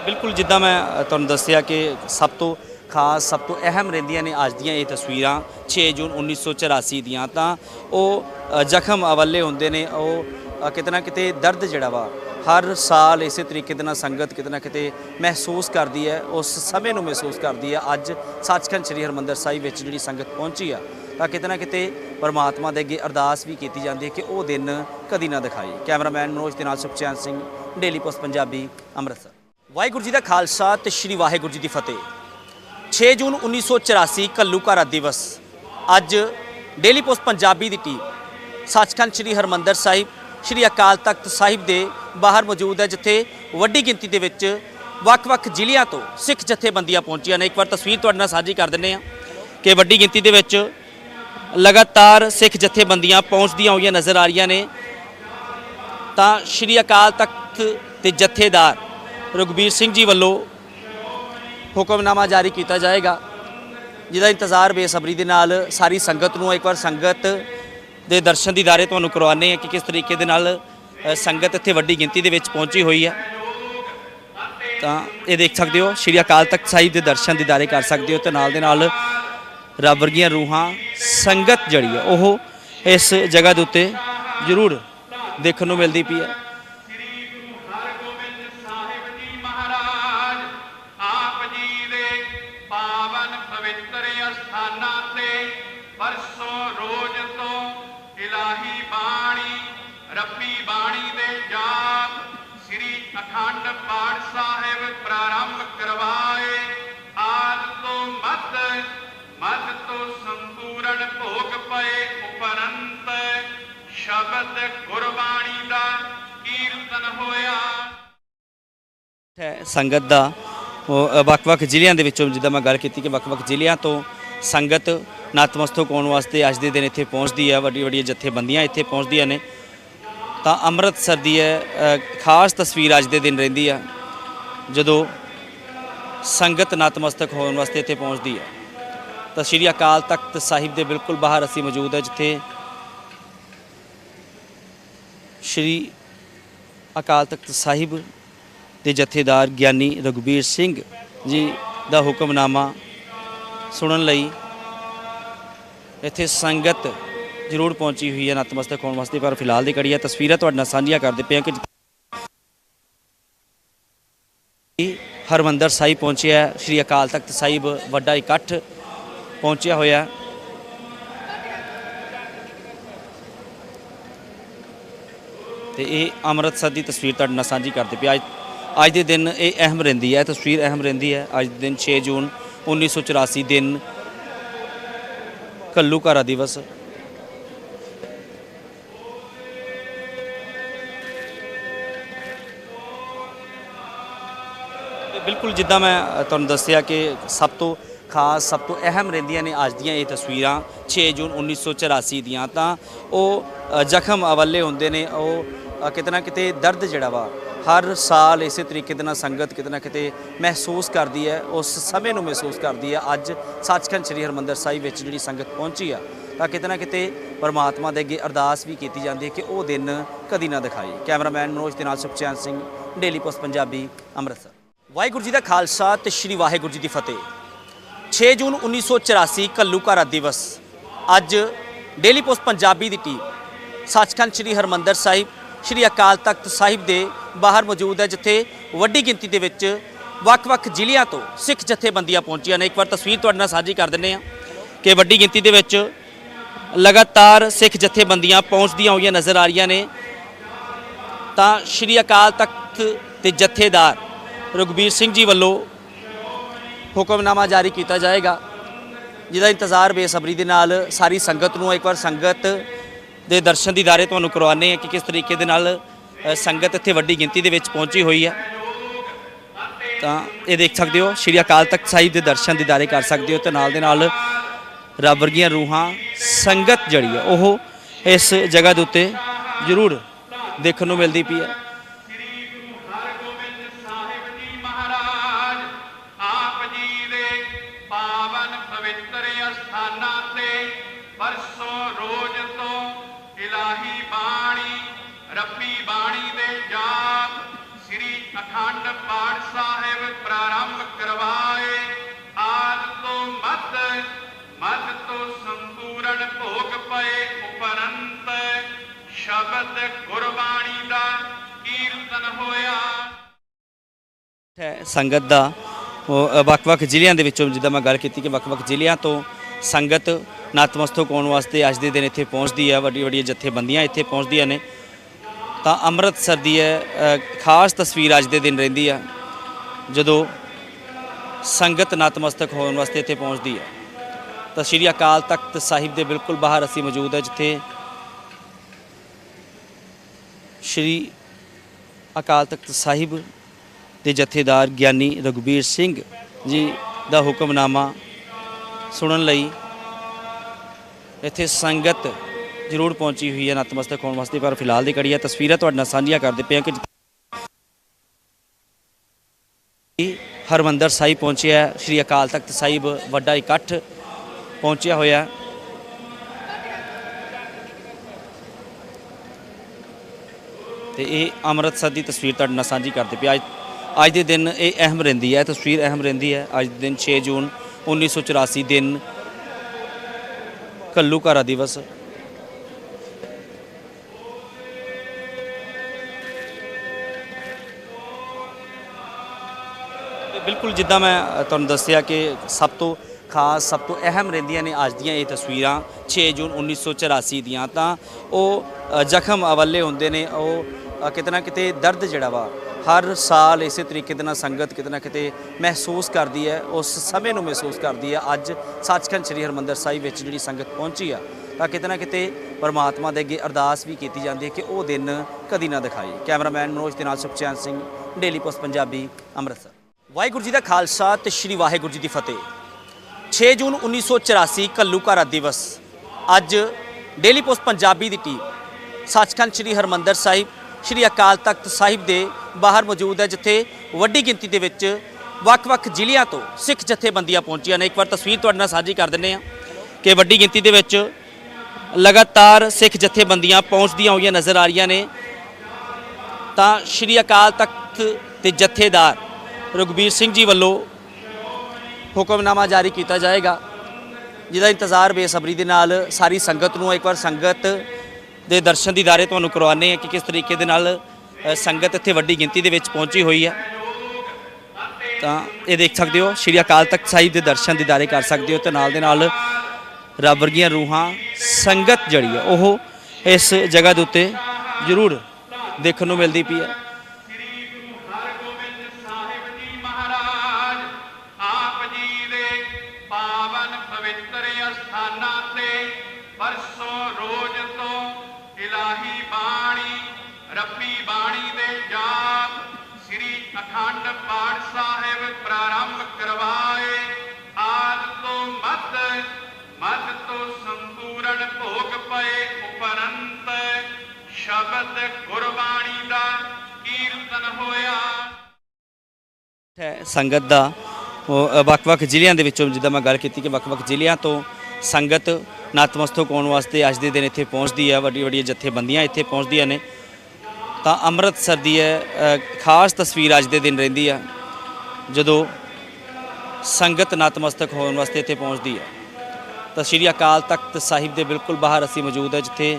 ਬਿਲਕੁਲ ਜਿੱਦਾਂ ਮੈਂ ਤੁਹਾਨੂੰ ਦੱਸਿਆ ਕਿ ਸਭ ਤੋਂ ਖਾਸ ਸਭ ਤੋਂ ਅਹਿਮ ਰਹਿੰਦੀਆਂ ਨੇ ਅੱਜ ਦੀਆਂ ਇਹ ਤਸਵੀਰਾਂ 6 ਜੂਨ 1984 ਦੀਆਂ। ਤਾਂ ਉਹ ਜ਼ਖਮ ਅਵੱਲੇ ਹੁੰਦੇ ਨੇ ਉਹ ਅ, ਕਿਤੇ ਨਾ ਕਿਤੇ ਦਰਦ ਜਿਹੜਾ ਵਾ ਹਰ ਸਾਲ ਇਸੇ ਤਰੀਕੇ ਦੇ ਨਾਲ ਸੰਗਤ ਕਿਤੇ ਨਾ ਕਿਤੇ ਮਹਿਸੂਸ ਕਰਦੀ ਹੈ ਉਸ ਸਮੇਂ ਨੂੰ ਮਹਿਸੂਸ ਕਰਦੀ ਹੈ। ਅੱਜ ਸੱਚਖੰਡ ਸ੍ਰੀ ਹਰਿਮੰਦਰ ਸਾਹਿਬ ਵਿੱਚ ਜਿਹੜੀ ਸੰਗਤ ਪਹੁੰਚੀ ਆ ਤਾਂ ਕਿਤੇ ਨਾ ਕਿਤੇ ਪਰਮਾਤਮਾ ਦੇ ਅੱਗੇ ਅਰਦਾਸ ਵੀ ਕੀਤੀ ਜਾਂਦੀ ਹੈ ਕਿ ਉਹ ਦਿਨ ਕਦੀ ਨਾ ਦਿਖਾਈ। ਕੈਮਰਾਮੈਨ ਮਨੋਜ ਦੇ ਨਾਲ ਸੁਖਚੈਨ ਸਿੰਘ ਡੇਲੀ ਪੋਸਟ ਪੰਜਾਬੀ ਅੰਮ੍ਰਿਤਸਰ। ਵਾਹਿਗੁਰੂ ਜੀ ਦਾ ਖਾਲਸਾ ਤੇ ਸ੍ਰੀ ਵਾਹਿਗੁਰੂ ਜੀ ਦੀ ਫਤਿਹ। 6 ਜੂਨ 1984 ਘੱਲੂਘਾਰਾ ਦਿਵਸ। ਅੱਜ ਡੇਲੀ ਪੋਸਟ ਪੰਜਾਬੀ ਦੀ ਟੀਮ ਸੱਚਖੰਡ ਸ੍ਰੀ ਹਰਮੰਦਰ ਸਾਹਿਬ, ਸ੍ਰੀ ਅਕਾਲ ਤਖਤ ਸਾਹਿਬ ਦੇ ਬਾਹਰ ਮੌਜੂਦ ਹੈ, ਜਿੱਥੇ ਵੱਡੀ ਗਿਣਤੀ ਦੇ ਵਿੱਚ ਵੱਖ-ਵੱਖ ਜ਼ਿਲ੍ਹਿਆਂ ਤੋਂ ਸਿੱਖ ਜਥੇਬੰਦੀਆਂ ਪਹੁੰਚੀਆਂ ਨੇ। ਇੱਕ ਵਾਰ ਤਸਵੀਰ ਤੁਹਾਡੇ ਨਾਲ ਸਾਂਝੀ ਕਰ ਦਿੰਦੇ ਹਾਂ ਕਿ ਵੱਡੀ ਗਿਣਤੀ ਦੇ ਵਿੱਚ ਲਗਾਤਾਰ ਸਿੱਖ ਜਥੇਬੰਦੀਆਂ ਪਹੁੰਚਦੀਆਂ ਹੋਈਆਂ ਨਜ਼ਰ ਆ ਰਹੀਆਂ ਨੇ। ਤਾਂ ਸ੍ਰੀ ਅਕਾਲ ਤਖਤ ਦੇ ਜਥੇਦਾਰ ਰਘੁਬੀਰ ਸਿੰਘ ਜੀ ਵੱਲੋਂ ਹੁਕਮਨਾਮਾ ਜਾਰੀ ਕੀਤਾ ਜਾਏਗਾ, ਜਿਹਦਾ ਇੰਤਜ਼ਾਰ ਬੇਸਬਰੀ ਦੇ ਨਾਲ ਸਾਰੀ ਸੰਗਤ ਨੂੰ ਇੱਕ ਵਾਰ ਸੰਗਤ ਦੇ ਦਰਸ਼ਨ ਦੀਦਾਰੇ ਤੁਹਾਨੂੰ ਕਰਵਾਉਂਦੇ ਆ ਕਿ ਕਿਸ ਤਰੀਕੇ ਦੇ ਨਾਲ ਸੰਗਤ ਇੱਥੇ ਵੱਡੀ ਗਿਣਤੀ ਦੇ ਵਿੱਚ ਪਹੁੰਚੀ ਹੋਈ ਹੈ। ਤਾਂ ਇਹ ਦੇਖ ਸਕਦੇ ਹੋ, ਸ਼੍ਰੀ ਅਕਾਲ ਤਖਤ ਸਾਹਿਬ ਦੇ ਦਰਸ਼ਨ ਦੀਦਾਰੇ ਕਰ ਸਕਦੇ ਹੋ ਤੇ ਨਾਲ ਦੇ ਨਾਲ ਰੱਬ ਵਰਗੀਆਂ ਰੂਹਾਂ, ਸੰਗਤ ਜਿਹੜੀ ਹੈ, ਉਹ ਇਸ ਜਗ੍ਹਾ ਦੇ ਉੱਤੇ ਜ਼ਰੂਰ ਦੇਖਣ ਨੂੰ ਮਿਲਦੀ ਪਈ ਹੈ। ਸ਼ਬਦ ਗੁਰਬਾਣੀ ਦਾ ਕੀਰਤਨ ਹੋਇਆ। ਹੈ ਸੰਗਤ ਦਾ ਵੱਖ-ਵੱਖ ਜ਼ਿਲ੍ਹਿਆਂ ਦੇ ਵਿੱਚੋਂ ਜਿੱਦਾਂ ਮੈਂ ਗੱਲ ਕੀਤੀ ਕਿ ਵੱਖ-ਵੱਖ ਜ਼ਿਲ੍ਹਿਆਂ ਤੋਂ ਸੰਗਤ ਨਤਮਸਤਕ ਹੋਣ ਵਾਸਤੇ ਅੱਜ ਦੇ ਦਿਨ ਇੱਥੇ ਪਹੁੰਚਦੀ ਹੈ ਵੱਡੀ ਵੱਡੀਆਂ ਜਥੇਬੰਦੀਆਂ ਇੱਥੇ ਪਹੁੰਚਦੀਆਂ ਨੇ। ਤਾਂ ਅੰਮ੍ਰਿਤਸਰ ਦੀ ਹੈ ਖਾਸ ਤਸਵੀਰ ਅੱਜ ਦੇ ਦਿਨ ਰਹਿੰਦੀ ਆ, ਜਦੋਂ ਸੰਗਤ ਨਤਮਸਤਕ ਹੋਣ ਵਾਸਤੇ ਇੱਥੇ ਪਹੁੰਚਦੀ ਹੈ। ਤਾਂ ਸ਼੍ਰੀ ਅਕਾਲ ਤਖਤ ਸਾਹਿਬ ਦੇ ਬਿਲਕੁਲ ਬਾਹਰ ਅਸੀਂ ਮੌਜੂਦ ਹੈ, ਜਿੱਥੇ ਸ਼੍ਰੀ ਅਕਾਲ ਤਖਤ ਸਾਹਿਬ ਦੇ ਜਥੇਦਾਰ ਗਿਆਨੀ ਰਘੁਬੀਰ ਸਿੰਘ ਜੀ ਦਾ ਹੁਕਮਨਾਮਾ ਸੁਣਨ ਲਈ ਇੱਥੇ ਸੰਗਤ ਜ਼ਰੂਰ ਪਹੁੰਚੀ ਹੋਈ ਹੈ। ਨਤਮਸਤਕ ਹੋਣ ਵਾਸਤੇ, ਪਰ ਫਿਲਹਾਲ ਦੀ ਕੜੀ ਹੈ। ਤਸਵੀਰਾਂ ਤੁਹਾਡੇ ਨਾਲ ਸਾਂਝੀਆਂ ਕਰਦੇ ਪਏ ਹਾਂ ਕਿ ਹਰਮੰਦਰ ਸਾਹਿਬ ਪਹੁੰਚਿਆ ਸ਼੍ਰੀ ਅਕਾਲ ਤਖਤ ਸਾਹਿਬ ਵੱਡਾ ਇਕੱਠ ਪਹੁੰਚਿਆ ਹੋਇਆ ਤੇ ਇਹ ਅੰਮ੍ਰਿਤਸਰ ਦੀ ਤਸਵੀਰ ਤੁਹਾਡੇ ਨਾਲ ਸਾਂਝੀ ਕਰਦੇ ਪਿਆ ਅੱਜ ਅੱਜ ਦੇ ਦਿਨ ਇਹ ਅਹਿਮ ਰਹਿੰਦੀ ਹੈ, ਤਸਵੀਰ ਅਹਿਮ ਰਹਿੰਦੀ ਹੈ। ਅੱਜ ਦੇ ਦਿਨ 6 ਜੂਨ 1984 ਦਿਨ ਘੱਲੂਘਾਰਾ ਦਿਵਸ। ਬਿਲਕੁਲ ਜਿੱਦਾਂ ਮੈਂ ਤੁਹਾਨੂੰ ਦੱਸਿਆ ਕਿ ਸਭ ਤੋਂ ਖਾਸ ਸਭ ਤੋਂ ਅਹਿਮ ਰਹਿੰਦੀਆਂ ਨੇ ਅੱਜ ਦੀਆਂ ਇਹ ਤਸਵੀਰਾਂ 6 ਜੂਨ 1984 ਦੀਆਂ ਤਾਂ ਉਹ ਜ਼ਖਮ ਅਵੱਲੇ ਹੁੰਦੇ ਨੇ ਉਹ ਅ, ਕਿਤੇ ਨਾ ਕਿਤੇ ਦਰਦ ਜਿਹੜਾ ਵਾ ਹਰ ਸਾਲ ਇਸੇ ਤਰੀਕੇ ਦੇ ਨਾਲ ਸੰਗਤ ਕਿਤੇ ਨਾ ਕਿਤੇ ਮਹਿਸੂਸ ਕਰਦੀ ਹੈ ਉਸ ਸਮੇਂ ਨੂੰ ਮਹਿਸੂਸ ਕਰਦੀ ਹੈ ਅੱਜ ਸੱਚਖੰਡ ਸ੍ਰੀ ਹਰਿਮੰਦਰ ਸਾਹਿਬ ਵਿੱਚ ਜਿਹੜੀ ਸੰਗਤ ਪਹੁੰਚੀ ਆ ਤਾਂ ਕਿਤੇ ਨਾ ਕਿਤੇ ਪਰਮਾਤਮਾ ਦੇ ਅੱਗੇ ਅਰਦਾਸ ਵੀ ਕੀਤੀ ਜਾਂਦੀ ਹੈ ਕਿ ਉਹ ਦਿਨ ਕਦੀ ਨਾ ਦਿਖਾਈ। ਕੈਮਰਾਮੈਨ ਮਨੋਜ ਦੇ ਨਾਲ ਸੁਖਚੈਨ ਸਿੰਘ ਡੇਲੀ ਪੋਸਟ ਪੰਜਾਬੀ ਅੰਮ੍ਰਿਤਸਰ। ਵਾਹਿਗੁਰੂ ਜੀ ਦਾ ਖਾਲਸਾ ਤੇ ਸ੍ਰੀ ਵਾਹਿਗੁਰੂ ਜੀ ਦੀ ਫਤਿਹ। 6 ਜੂਨ 1984 ਘੱਲੂਘਾਰਾ ਦਿਵਸ। ਅੱਜ ਡੇਲੀ ਪੋਸਟ ਪੰਜਾਬੀ ਦੀ ਟੀਮ ਸੱਚਖੰਡ ਸ੍ਰੀ ਹਰਮੰਦਰ ਸਾਹਿਬ, ਸ੍ਰੀ ਅਕਾਲ ਤਖਤ ਸਾਹਿਬ ਦੇ ਬਾਹਰ ਮੌਜੂਦ ਹੈ, ਜਿੱਥੇ ਵੱਡੀ ਗਿਣਤੀ ਦੇ ਵਿੱਚ ਵੱਖ-ਵੱਖ ਜ਼ਿਲ੍ਹਿਆਂ ਤੋਂ ਸਿੱਖ ਜਥੇਬੰਦੀਆਂ ਪਹੁੰਚੀਆਂ ਨੇ। ਇੱਕ ਵਾਰ ਤਸਵੀਰ ਤੁਹਾਡੇ ਨਾਲ ਸਾਂਝੀ ਕਰ ਦਿੰਨੇ ਆ ਕਿ ਵੱਡੀ ਗਿਣਤੀ ਦੇ ਵਿੱਚ ਲਗਾਤਾਰ ਸਿੱਖ ਜਥੇਬੰਦੀਆਂ ਪਹੁੰਚਦੀਆਂ ਹੋਈਆਂ ਨਜ਼ਰ ਆ ਰਹੀਆਂ ਨੇ। ਤਾਂ ਸ਼੍ਰੀ ਅਕਾਲ ਤਖਤ ਦੇ ਜਥੇਦਾਰ ਰਘਬੀਰ ਸਿੰਘ ਜੀ ਵੱਲੋਂ ਹੁਕਮਨਾਮਾ ਜਾਰੀ ਕੀਤਾ ਜਾਏਗਾ, ਜਿਹਦਾ ਇੰਤਜ਼ਾਰ ਬੇਸਬਰੀ ਦੇ ਨਾਲ ਸਾਰੀ ਸੰਗਤ ਨੂੰ ਇੱਕ ਵਾਰ ਸੰਗਤ ਦੇ ਦਰਸ਼ਨ ਦੀਦਾਰੇ ਤੁਹਾਨੂੰ ਕਰਵਾਉਂਦੇ ਆ ਕਿ ਕਿਸ ਤਰੀਕੇ ਦੇ ਨਾਲ ਸੰਗਤ ਇੱਥੇ ਵੱਡੀ ਗਿਣਤੀ ਦੇ ਵਿੱਚ ਪਹੁੰਚੀ ਹੋਈ ਹੈ। ਤਾਂ ਇਹ ਦੇਖ ਸਕਦੇ ਹੋ, ਸ਼੍ਰੀ ਅਕਾਲ ਤਖਤ ਸਾਹਿਬ ਦੇ ਦਰਸ਼ਨ ਦੀਦਾਰੇ ਕਰ ਸਕਦੇ ਹੋ ਤੇ ਨਾਲ ਦੇ ਨਾਲ ਰੱਬ ਵਰਗੀਆਂ ਰੂਹਾਂ, ਸੰਗਤ ਜਿਹੜੀ ਹੈ, ਉਹ ਇਸ ਜਗ੍ਹਾ ਦੇ ਉੱਤੇ ਜ਼ਰੂਰ ਦੇਖਣ ਨੂੰ ਮਿਲਦੀ ਪਈ ਹੈ। ਸ਼ਬਦ ਗੁਰਬਾਣੀ ਦਾ ਕੀਰਤਨ ਹੋਇਆ। ਸੰਗਤ ਦਾ ਵੱਖ-ਵੱਖ ਜ਼ਿਲ੍ਹਿਆਂ ਦੇ ਵਿੱਚੋਂ ਜਿੱਦਾਂ ਮੈਂ ਗੱਲ ਕੀਤੀ ਕਿ ਵੱਖ-ਵੱਖ ਜ਼ਿਲ੍ਹਿਆਂ ਤੋਂ ਸੰਗਤ ਨਤਮਸਤਕ ਹੋਣ ਵਾਸਤੇ ਅੱਜ ਦੇ ਦਿਨ ਇੱਥੇ ਪਹੁੰਚਦੀ ਹੈ ਵੱਡੀ ਵੱਡੀਆਂ ਜਥੇਬੰਦੀਆਂ ਇੱਥੇ ਪਹੁੰਚਦੀਆਂ ਨੇ। ਤਾਂ ਅੰਮ੍ਰਿਤਸਰ ਦੀ ਹੈ ਖਾਸ ਤਸਵੀਰ ਅੱਜ ਦੇ ਦਿਨ ਰਹਿੰਦੀ ਆ, ਜਦੋਂ ਸੰਗਤ ਨਤਮਸਤਕ ਹੋਣ ਵਾਸਤੇ ਇੱਥੇ ਪਹੁੰਚਦੀ ਹੈ। ਤਾਂ ਸ਼੍ਰੀ ਅਕਾਲ ਤਖਤ ਸਾਹਿਬ ਦੇ ਬਿਲਕੁਲ ਬਾਹਰ ਅਸੀਂ ਮੌਜੂਦ ਹੈ, ਜਿੱਥੇ ਸ਼੍ਰੀ ਅਕਾਲ ਤਖਤ ਸਾਹਿਬ ਦੇ ਜਥੇਦਾਰ ਗਿਆਨੀ ਰਘਬੀਰ ਸਿੰਘ ਜੀ ਦਾ ਹੁਕਮਨਾਮਾ ਸੁਣਨ ਲਈ ਇੱਥੇ ਸੰਗਤ ਜ਼ਰੂਰ ਪਹੁੰਚੀ ਹੋਈ ਹੈ। ਨਤਮਸਤਕ ਹੋਣ ਵਾਸਤੇ ਪਰ ਫਿਲਹਾਲ ਦੀ ਕੜੀ ਹੈ। ਤਸਵੀਰਾਂ ਤੁਹਾਡੇ ਨਾਲ ਸਾਂਝੀਆਂ ਕਰਦੇ ਪਏ ਹਾਂ ਕਿ ਹਰਮੰਦਰ ਸਾਹਿਬ ਪਹੁੰਚਿਆ ਸ਼੍ਰੀ ਅਕਾਲ ਤਖਤ ਸਾਹਿਬ ਵੱਡਾ ਇਕੱਠ ਪਹੁੰਚਿਆ ਹੋਇਆ ਤੇ ਇਹ ਅੰਮ੍ਰਿਤਸਰ ਦੀ ਤਸਵੀਰ ਤੁਹਾਡੇ ਨਾਲ ਸਾਂਝੀ ਕਰਦੇ ਪਿਆ ਅੱਜ ਅੱਜ ਦੇ ਦਿਨ ਇਹ ਅਹਿਮ ਰਹਿੰਦੀ ਹੈ, ਤਸਵੀਰ ਅਹਿਮ ਰਹਿੰਦੀ ਹੈ। ਅੱਜ ਦੇ ਦਿਨ 6 ਜੂਨ 1984 ਦਿਨ ਘੱਲੂਘਾਰਾ ਦਿਵਸ। ਬਿਲਕੁਲ ਜਿੱਦਾਂ ਮੈਂ ਤੁਹਾਨੂੰ ਦੱਸਿਆ ਕਿ ਸਭ ਤੋਂ ਖਾਸ ਸਭ ਤੋਂ ਅਹਿਮ ਰਹਿੰਦੀਆਂ ਨੇ ਅੱਜ ਦੀਆਂ ਇਹ ਤਸਵੀਰਾਂ 6 ਜੂਨ 1984 ਦੀਆਂ। ਤਾਂ ਉਹ ਜ਼ਖਮ ਅਵੱਲੇ ਹੁੰਦੇ ਨੇ ਉਹ ਅ, ਕਿਤੇ ਨਾ ਕਿਤੇ ਦਰਦ ਜਿਹੜਾ ਵਾ ਹਰ ਸਾਲ ਇਸੇ ਤਰੀਕੇ ਦੇ ਨਾਲ ਸੰਗਤ ਕਿਤੇ ਨਾ ਕਿਤੇ ਮਹਿਸੂਸ ਕਰਦੀ ਹੈ ਉਸ ਸਮੇਂ ਨੂੰ ਮਹਿਸੂਸ ਕਰਦੀ ਹੈ। ਅੱਜ ਸੱਚਖੰਡ ਸ੍ਰੀ ਹਰਮੰਦਰ ਸਾਹਿਬ ਵਿੱਚ ਜਿਹੜੀ ਸੰਗਤ ਪਹੁੰਚੀ ਆ ਤਾਂ ਕਿਤੇ ਨਾ ਕਿਤੇ ਪਰਮਾਤਮਾ ਦੇ ਅੱਗੇ ਅਰਦਾਸ ਵੀ ਕੀਤੀ ਜਾਂਦੀ ਹੈ ਕਿ ਉਹ ਦਿਨ ਕਦੀ ਨਾ ਦਿਖਾਈ। ਕੈਮਰਾਮੈਨ ਮਨੋਜ ਦੇ ਨਾਲ ਸੁਖਚੈਨ ਸਿੰਘ ਡੇਲੀ ਪੋਸਟ ਪੰਜਾਬੀ ਅੰਮ੍ਰਿਤਸਰ। ਵਾਹਿਗੁਰੂ ਜੀ ਦਾ ਖਾਲਸਾ ਤੇ ਸ੍ਰੀ ਵਾਹਿਗੁਰੂ ਜੀ ਦੀ ਫਤਿਹ। 6 ਜੂਨ 1984 ਘੱਲੂਘਾਰਾ ਦਿਵਸ। ਅੱਜ ਡੇਲੀ ਪੋਸਟ ਪੰਜਾਬੀ ਦੀ ਟੀਮ ਸੱਚਖੰਡ ਸ੍ਰੀ ਹਰਮੰਦਰ ਸਾਹਿਬ, ਸ੍ਰੀ ਅਕਾਲ ਤਖਤ ਸਾਹਿਬ ਦੇ ਬਾਹਰ ਮੌਜੂਦ ਹੈ, ਜਿੱਥੇ ਵੱਡੀ ਗਿਣਤੀ ਦੇ ਵਿੱਚ ਵੱਖ-ਵੱਖ ਜ਼ਿਲ੍ਹਿਆਂ ਤੋਂ ਸਿੱਖ ਜਥੇਬੰਦੀਆਂ ਪਹੁੰਚੀਆਂ ਨੇ। ਇੱਕ ਵਾਰ ਤਸਵੀਰ ਤੁਹਾਡੇ ਨਾਲ ਸਾਂਝੀ ਕਰ ਦਿੰਨੇ ਆ ਕਿ ਵੱਡੀ ਗਿਣਤੀ ਦੇ ਵਿੱਚ ਲਗਾਤਾਰ ਸਿੱਖ ਜਥੇਬੰਦੀਆਂ ਪਹੁੰਚਦੀਆਂ ਹੋਈਆਂ ਨਜ਼ਰ ਆ ਰਹੀਆਂ ਨੇ। ਤਾਂ ਸ਼੍ਰੀ ਅਕਾਲ ਤਖਤ ਦੇ ਜਥੇਦਾਰ ਰਘਬੀਰ ਸਿੰਘ ਜੀ ਵੱਲੋਂ ਹੁਕਮਨਾਮਾ ਜਾਰੀ ਕੀਤਾ ਜਾਏਗਾ, ਜਿਹਦਾ ਇੰਤਜ਼ਾਰ ਬੇਸਬਰੀ ਦੇ ਨਾਲ ਸਾਰੀ ਸੰਗਤ ਨੂੰ ਇੱਕ ਵਾਰ ਸੰਗਤ ਦੇ ਦਰਸ਼ਨ ਦੀਦਾਰੇ ਤੁਹਾਨੂੰ ਕਰਵਾਉਂਦੇ ਆ ਕਿ ਕਿਸ ਤਰੀਕੇ ਦੇ ਨਾਲ ਸੰਗਤ ਇੱਥੇ ਵੱਡੀ ਗਿਣਤੀ ਦੇ ਵਿੱਚ ਪਹੁੰਚੀ ਹੋਈ ਹੈ। ਤਾਂ ਇਹ ਦੇਖ ਸਕਦੇ ਹੋ, ਸ਼੍ਰੀ ਅਕਾਲ ਤਖਤ ਸਾਹਿਬ ਦੇ ਦਰਸ਼ਨ ਦੀਦਾਰੇ ਕਰ ਸਕਦੇ ਹੋ ਤੇ ਨਾਲ ਦੇ ਨਾਲ ਰੱਬ ਵਰਗੀਆਂ ਰੂਹਾਂ, ਸੰਗਤ ਜਿਹੜੀ ਹੈ, ਉਹ ਇਸ ਜਗ੍ਹਾ ਦੇ ਉੱਤੇ ਜ਼ਰੂਰ ਦੇਖਣ ਨੂੰ ਮਿਲਦੀ ਪਈ ਹੈ। ਰੱਬੀ ਬਾਣੀ ਦੇ ਜਾਪ ਸ੍ਰੀ ਅਖੰਡ ਪਾਠ ਸਾਹਿਬ ਪ੍ਰਾਰੰਭ ਕਰਵਾਏ। ਆਦ ਤੋਂ ਮਤ ਮਤ ਤੋਂ ਸੰਪੂਰਨ ਭੋਗ ਪਏ ਉਪਰੰਤ ਸ਼ਬਦ ਗੁਰਬਾਣੀ ਦਾ ਕੀਰਤਨ ਹੋਇਆ। ਹੈ ਸੰਗਤ ਦਾ ਵੱਖ-ਵੱਖ ਜ਼ਿਲ੍ਹਿਆਂ ਦੇ ਵਿੱਚੋਂ ਜਿੱਦਾਂ ਮੈਂ ਗੱਲ ਕੀਤੀ ਕਿ ਵੱਖ-ਵੱਖ ਜ਼ਿਲ੍ਹਿਆਂ ਤੋਂ ਸੰਗਤ ਨਤਮਸਤਕ ਹੋਣ ਵਾਸਤੇ ਅੱਜ ਦੇ ਦਿਨ ਇੱਥੇ ਪਹੁੰਚਦੀ ਹੈ ਵੱਡੀ ਵੱਡੀਆਂ ਜਥੇਬੰਦੀਆਂ ਇੱਥੇ ਪਹੁੰਚਦੀਆਂ ਨੇ। ਤਾਂ ਅੰਮ੍ਰਿਤਸਰ ਦੀ ਹੈ ਖਾਸ ਤਸਵੀਰ ਅੱਜ ਦੇ ਦਿਨ ਰਹਿੰਦੀ ਆ, ਜਦੋਂ ਸੰਗਤ ਨਤਮਸਤਕ ਹੋਣ ਵਾਸਤੇ ਇੱਥੇ ਪਹੁੰਚਦੀ ਹੈ ਤਾਂ ਸ਼੍ਰੀ ਅਕਾਲ ਤਖਤ ਸਾਹਿਬ ਦੇ ਬਿਲਕੁਲ ਬਾਹਰ ਅਸੀਂ ਮੌਜੂਦ ਹੈ ਜਿੱਥੇ